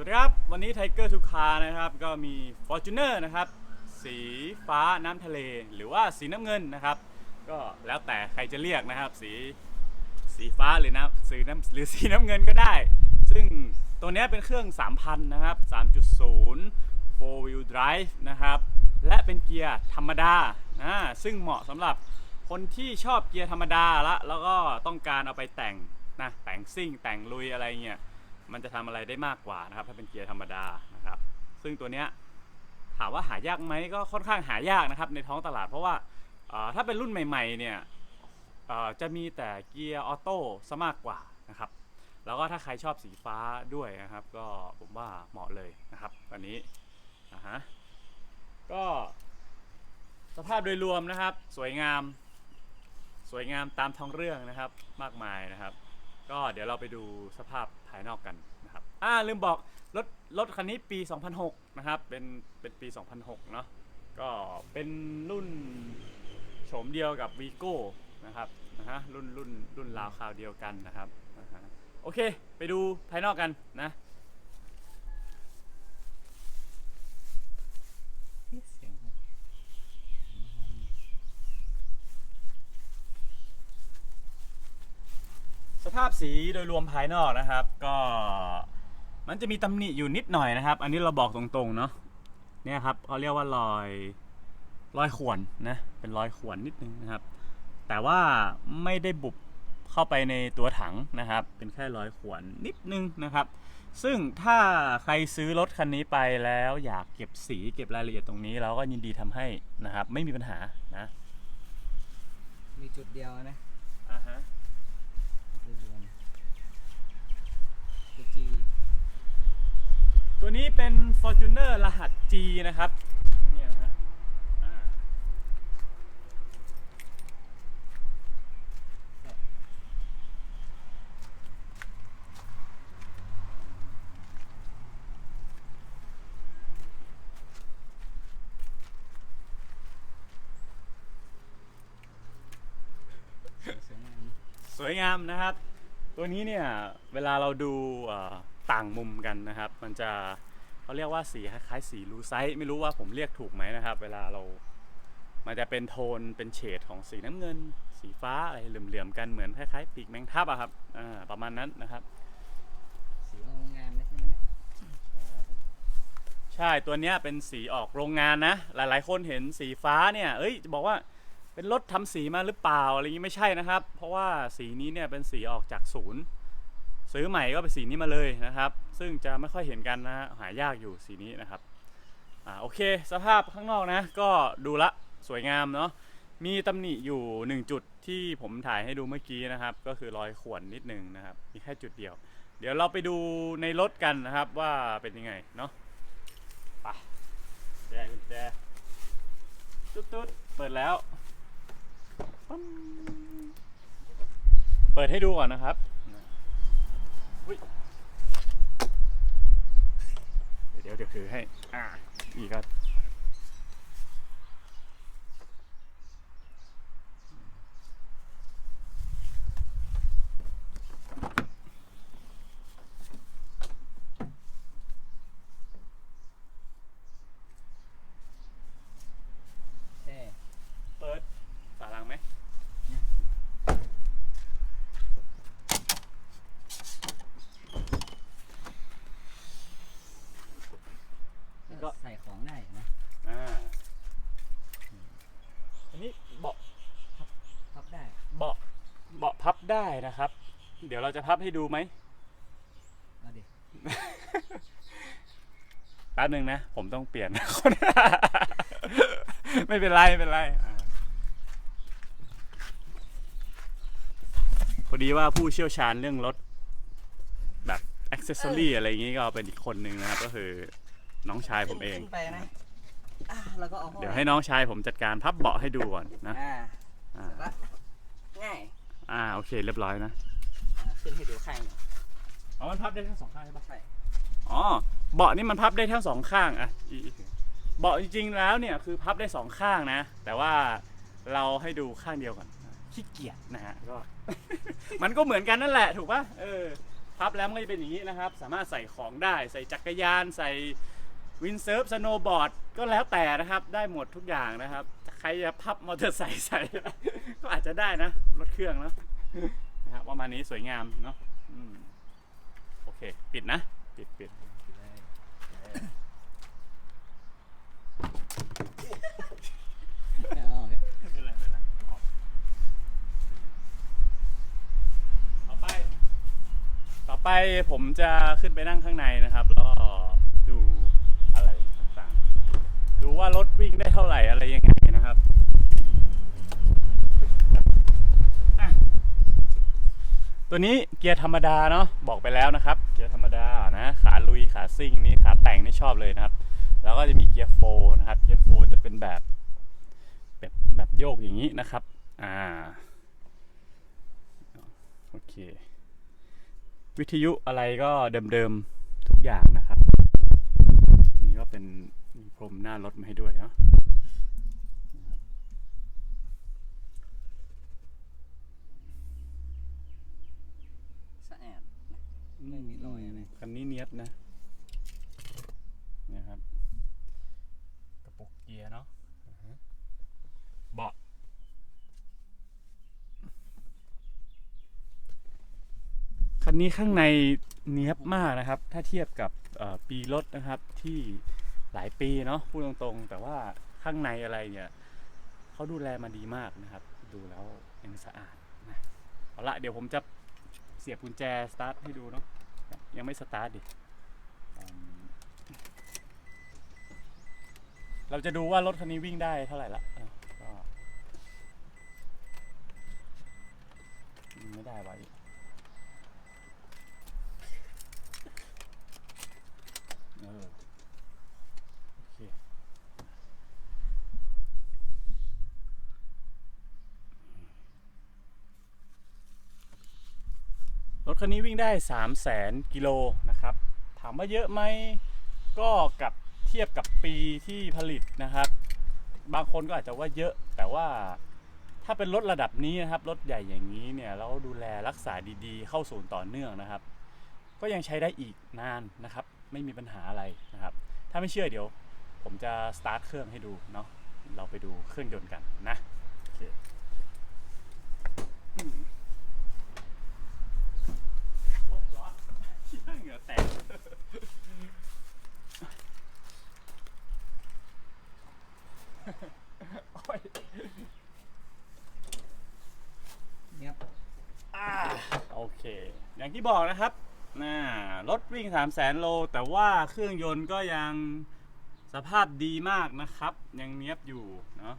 วัสดีครับ วันนี้ไทเกอร์ทุกคานะครับ ก็มี Fortuner นะครับ สีฟ้าน้ำทะเล หรือว่าสีน้ำเงินนะครับ ก็แล้วแต่ใครจะเรียกนะครับ สีสีฟ้าหรือน้ำสีน้ำหรือสีน้ำเงินก็ได้ ซึ่งตัวนี้เป็นเครื่อง 3,000 นะครับ 3.0 4 wheel drive นะครับ และเป็นเกียร์ธรรมดาอ่าซึ่งเหมาะสำหรับคนที่ชอบเกียร์ธรรมดาละแล้วก็ต้องการเอาไปแต่งนะแต่งซิ่งแต่งลุยอะไรเงี้ย มันจะทำอะไรได้มากกว่านะครับ ถ้าเป็นเกียร์ธรรมดานะครับ ซึ่งตัวเนี้ยถามว่าหายากไหมก็ค่อนข้างหายากนะครับ ในท้องตลาดเพราะว่าถ้าเป็นรุ่นใหม่ๆเนี่ยจะมีแต่เกียร์ออโต้ซะมากกว่านะครับ แล้วก็ถ้าใครชอบสีฟ้าด้วยนะครับ ก็ผมว่าเหมาะเลยนะครับอันนี้อ่าฮะก็สภาพโดยรวมนะครับ สวยงาม สวยงามตามท้องเรื่องนะครับมากมายนะครับ ก็เดี๋ยวเราไปดูสภาพภายนอกกัน นะครับอ่าลืมบอกรถรถคันนี้ปี 2006 นะครับ เป็นเป็นปี 2006 เนาะก็เป็นรุ่นโฉมเดียวกับวีโก้นะครับนะฮะรุ่นรุ่นรุ่นราวคราวเดียวกันนะครับนะฮะโอเค ไปดูภายนอกกันนะ เสียง สีโดยรวมภายนอกนะครับ ก็มันจะมีตำหนิอยู่นิดหน่อยนะครับ อันนี้เราบอกตรงๆเนาะเนี่ยครับเขาเรียกว่ารอยรอยข่วนนะเป็นรอยข่วนนิดนึงนะครับ แต่ว่าไม่ได้บุบเข้าไปในตัวถังนะครับ เป็นแค่รอยข่วนนิดนึงนะครับ ซึ่งถ้าใครซื้อรถคันนี้ไปแล้วอยากเก็บสีเก็บรายละเอียดตรงนี้ เราก็ยินดีทำให้นะครับ ไม่มีปัญหานะ มีจุดเดียวนะ จุดเดียวจุดจี ตัว นี้เป็น Fortuner รหัส G นะครับเนี่ยนะฮะอ่าสวยงามนะครับ ตัวนี้เนี่ย เวลาเราดูเอ่อต่างมุมกันนะครับ มันจะ เขาเรียกว่าสีคล้ายๆสีลูไซต์ไม่รู้ว่าผมเรียกถูกไหมนะครับ เวลาเรามันจะเป็นโทนเป็นเฉดของสีน้ำเงิน สีฟ้าอะไรเหลื่อมๆกันเหมือนคล้ายๆปีกแมงทับอะครับอ่าประมาณนั้นนะครับ สีโรงงานนะใช่ไหมเนี่ยใช่ตัวเนี้ยเป็นสีออกโรงงานนะ หลายๆ คนเห็นสีฟ้าเนี่ย เอ้ยบอกว่าเป็นรถทำสีมาหรือเปล่าอะไรอย่างนี้ไม่ใช่นะครับ เพราะว่าสีนี้เนี่ยเป็นสีออกจากศูนย์ ซื้อใหม่ก็เป็นสีนี้มาเลยนะครับ ซึ่งจะไม่ค่อยเห็นกันนะหายากอยู่สีนี้นะครับอ่าโอเค สภาพข้างนอกนะ ก็ดูละสวยงามเนาะมีตำหนิอยู่หนึ่งจุดที่ผมถ่ายให้ดูเมื่อกี้นะครับ ก็คือรอยข่วนนิดนึงนะครับ มีแค่จุดเดียว เดี๋ยวเราไปดูในรถกันนะครับว่าเป็นยังไงเนาะไปแจกุญแจตุ๊ดตุ๊ดเปิดแล้ว เปิดให้ดูก่อนนะครับอุ๊ยเดี๋ยวเดี๋ยวถือให้ อ่าอีกครับ แช่ เปิดฝาลังไหม ก็ใส่ของได้นะ อ่า อันนี้เบาะ พับได้ เบาะเบาะพับ ได้นะครับ เดี๋ยวเราจะพับให้ดูไหมเอาดิแป๊บหนึ่งนะ ผมต้องเปลี่ยนคน ไม่เป็นไรไม่เป็นไรอ่าพอดีว่าผู้เชี่ยวชาญเรื่องรถแบบอ c เซสซอรี่อะไรอย่างงี้ก็เป็นอีกคนหนึ่งนะครับ ก็คือน้องชายผมเอง ขึ้นไปนะอะแล้วก็เอาข้าเดี๋ยวให้น้องชายผมจัดการพับเบาะให้ดูก่อนนะ อ่าอ่า เสร็จละง่าย อ่าโอเคเรียบร้อยนะอ่าขึ้นให้ดูข้างหนึ่งอ๋อมันพับได้ทั้งสองข้างใช่ปะใช่อ๋อเบาะนี่มันพับได้ทั้งสองข้างอะอีอีเบาะจริงๆแล้วเนี่ยคือพับได้สองข้างนะ แต่ว่าเราให้ดูข้างเดียวก่อนขี้เกียจนะฮะก็ มันก็เหมือนกันนั่นแหละถูกปะเออพับแล้วมันก็จะเป็นอย่างนี้นะครับ สามารถใส่ของได้ใส่จักรยานใส่วินเซิร์ฟสโนว์บอร์ดก็แล้วแต่นะครับ ได้หมดทุกอย่างนะครับ ใครจะพับมอเตอร์ไซค์ใส่ ก็อาจจะได้นะรถเครื่องเนอะนะครับประมาณนี้สวยงามเนาะโอเค ปิดนะ ปิดปิดเอาเนี่ยไม่เป็นไรเป็นไรต่อไปต่อไปผมจะขึ้นไปนั่งข้างในนะครับแล้วดูอะไรต่างๆ ดูว่ารถวิ่งได้เท่าไหร่อะไรยังไงนะครับอะ ตัวนี้เกียร์ธรรมดาเนาะบอกไปแล้วนะครับ เกียร์ธรรมดานะขาลุยขาซิ่งนี่ขาแต่งนี่ชอบเลยนะครับ แล้วก็จะมีเกียร์โฟนะครับเกียร์โฟจะเป็นแบบแบบแบบโยกอย่างนี้นะครับอ่าโอเควิทยุอะไรก็เดิมๆทุกอย่างนะครับ นี่ก็เป็นพรมหน้ารถมาให้ด้วยเนาะอาดนะ ไม่มีรอยอะไร คันนี้เนียบนะนะครับ กระปุกเกียร์เนาะอ่าฮะเบาะคันนี้ข้างในเนี้ยบมากนะครับ ถ้าเทียบกับเอ่อปีรถนะครับที่หลายปีเนาะพูดตรงๆ แต่ว่าข้างในอะไรเนี่ยเขาดูแลมาดีมากนะครับ ดูแล้วยังสะอาดนะเอาละเดี๋ยวผมจะ เสียบกุญแจสตาร์ทให้ดูเนาะยังไม่สตาร์ทดิเราจะดูว่ารถคันนี้วิ่งได้เท่าไหร่ละเนาะก็ไม่ได้ไว้ เออโอเครถ คันนี้วิ่งได้ 3 0 0แสนกิโลนะครับ ถามว่าเยอะไหมก็กับเทียบกับปีที่ผลิตนะครับ บางคนก็อาจจะว่าเยอะ แต่ว่าถ้าเป็นรถระดับนี้นะครับรถใหญ่อย่างนี้เนี่ยแล้วดูแลรักษาดีๆ เข้าศูนย์ต่อเนื่องนะครับ ก็ยังใช้ได้อีกนานนะครับ ไม่มีปัญหาอะไรนะครับ ถ้าไม่เชื่อเดี๋ยว ผมจะสตาร์ทเครื่องให้ดูเนาะเราไปดูเครื่องยนต์กันนะโอเคอืมโอ้ร้อนเหงื่อ แตกโอ้ยเนี่ยอ่าโอเค อย่างที่บอกนะครับน่ารถวิ่ง 3 0 0แสนโล แต่ว่าเครื่องยนต์ก็ยังสภาพดีมากนะครับ ยังเนี้ยบอยู่เนาะ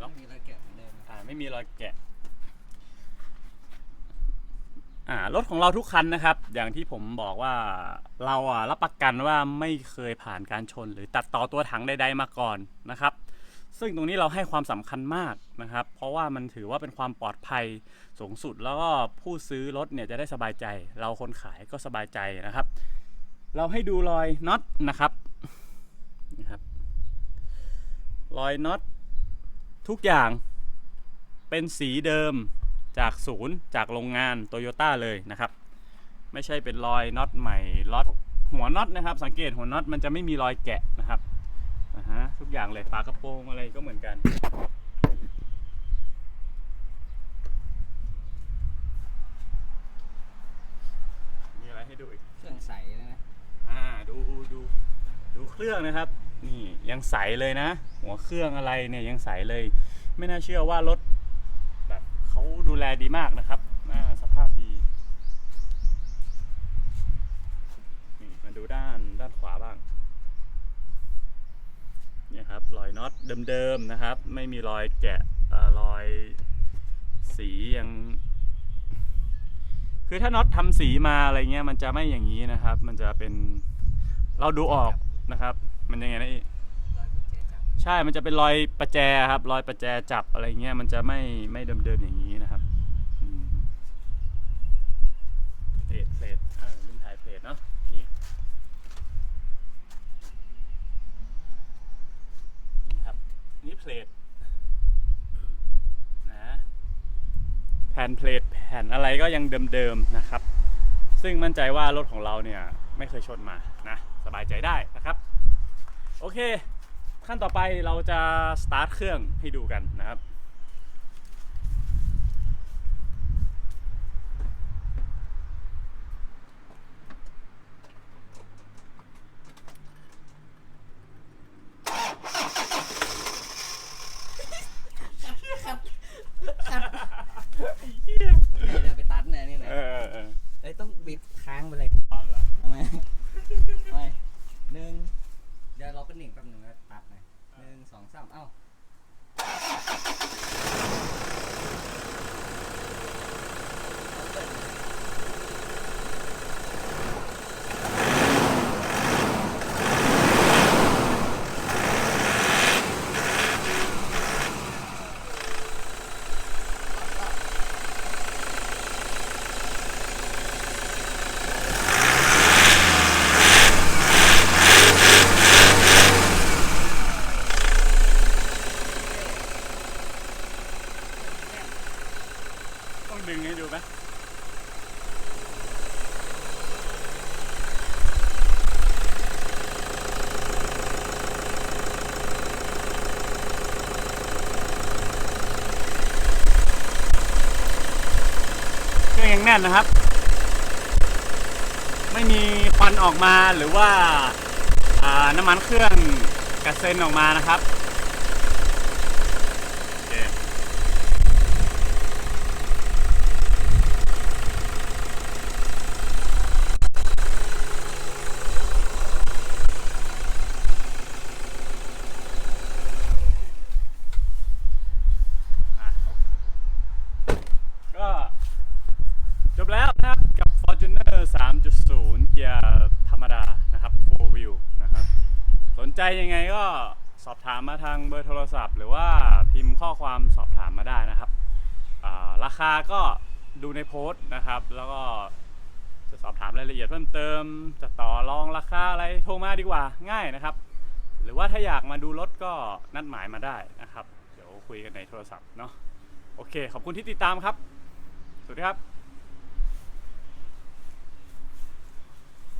ต้องมีรอยแกะเหมือนเดิมอ่าไม่มีรอยแกะ อ่ารถของเราทุกคันนะครับ อย่างที่ผมบอกว่าเราอะรับประกันว่าไม่เคยผ่านการชน หรือตัดต่อตัวถังใดๆมาก่อนนะครับ ซึ่งตรงนี้เราให้ความสำคัญมากนะครับ เพราะว่ามันถือว่าเป็นความปลอดภัยสูงสุดแล้วก็ผู้ซื้อรถเนี่ยจะได้สบายใจ เราคนขายก็สบายใจนะครับ เราให้ดูรอยน็อตนะครับนะครับรอยน็อตทุกอย่างเป็นสีเดิม จากศูนย์จากโรงงานโตโยต้าเลยนะครับ ไม่ใช่เป็นรอยน็อตใหม่ล็อตหัวน็อตนะครับ สังเกตหัวน็อตมันจะไม่มีรอยแกะนะครับนะฮะทุกอย่างเลยฝากระโปรงอะไรก็เหมือนกันมีอะไรให้ดูอีกเครื่องใสเลยนะอ่าดูดูดูเครื่องนะครับ นี่ยังใสเลยนะ หัวเครื่องอะไรเนี่ยยังใสเลย ไม่น่าเชื่อว่ารถแบบเขาดู แลดีมากนะครับอ่าสภาพดีนี่มาดูด้านด้านขวาบ้างเนี่ยครับรอยน็อตเดิมๆนะครับ ไม่มีรอยแกะเอ่อรอยสียังคือถ้าน็อตทำสีมาอะไรเงี้ยมันจะไม่อย่างนี้นะครับ มันจะเป็นเราดูออกนะครับ มันยังไงนะอีใช่ มันจะเป็นรอยประแจครับ รอยประแจจับอะไรเงี้ย มันจะไม่ไม่เดิมๆอย่างนี้นะครับอืม เพลทเพลทเออเป็นถ่ายเพลทเนาะนี่นี่ครับนี่เพลทนะแผ่นเพลทแผ่นอะไรก็ยังเดิมๆนะครับ ซึ่งมั่นใจว่ารถของเราเนี่ยไม่เคยชนมานะสบายใจได้นะครับ โอเค ขั้นต่อไปเราจะสตาร์ทเครื่องให้ดูกันนะครับ เดี๋ยวไปตัดเนี่ยนี่แหละ เออเออเออ เอ้ยต้องบิดค้างไปเลยทำไมทำไมหนึ่ง เดี๋ยวเราเป็นหนึ่งแป๊บหนึงแล้วตัดนะหนึ่งสองสามเอ้า แน่นนะครับ ไม่มีควันออกมาหรือว่าน้ำมันเครื่องกระเซ็นออกมานะครับ โอเค อะก็จบแล้วนะครับกับ Fortuner 3.0 เกียร์ธรรมดานะครับ 4 wheel นะครับ สนใจยังไงก็สอบถามมาทางเบอร์โทรศัพท์ หรือว่าพิมพ์ข้อความสอบถามมาได้นะครับราคาก็ดูในโพสต์นะครับ แล้วก็จะสอบถามรายละเอียดเพิ่มเติม จะต่อรองราคาอะไรโทรมาดีกว่าง่ายนะครับ หรือว่าถ้าอยากมาดูรถก็นัดหมายมาได้นะครับ เดี๋ยวคุยกันในโทรศัพท์เนาะโอเค ขอบคุณที่ติดตามครับ สวัสดีครับ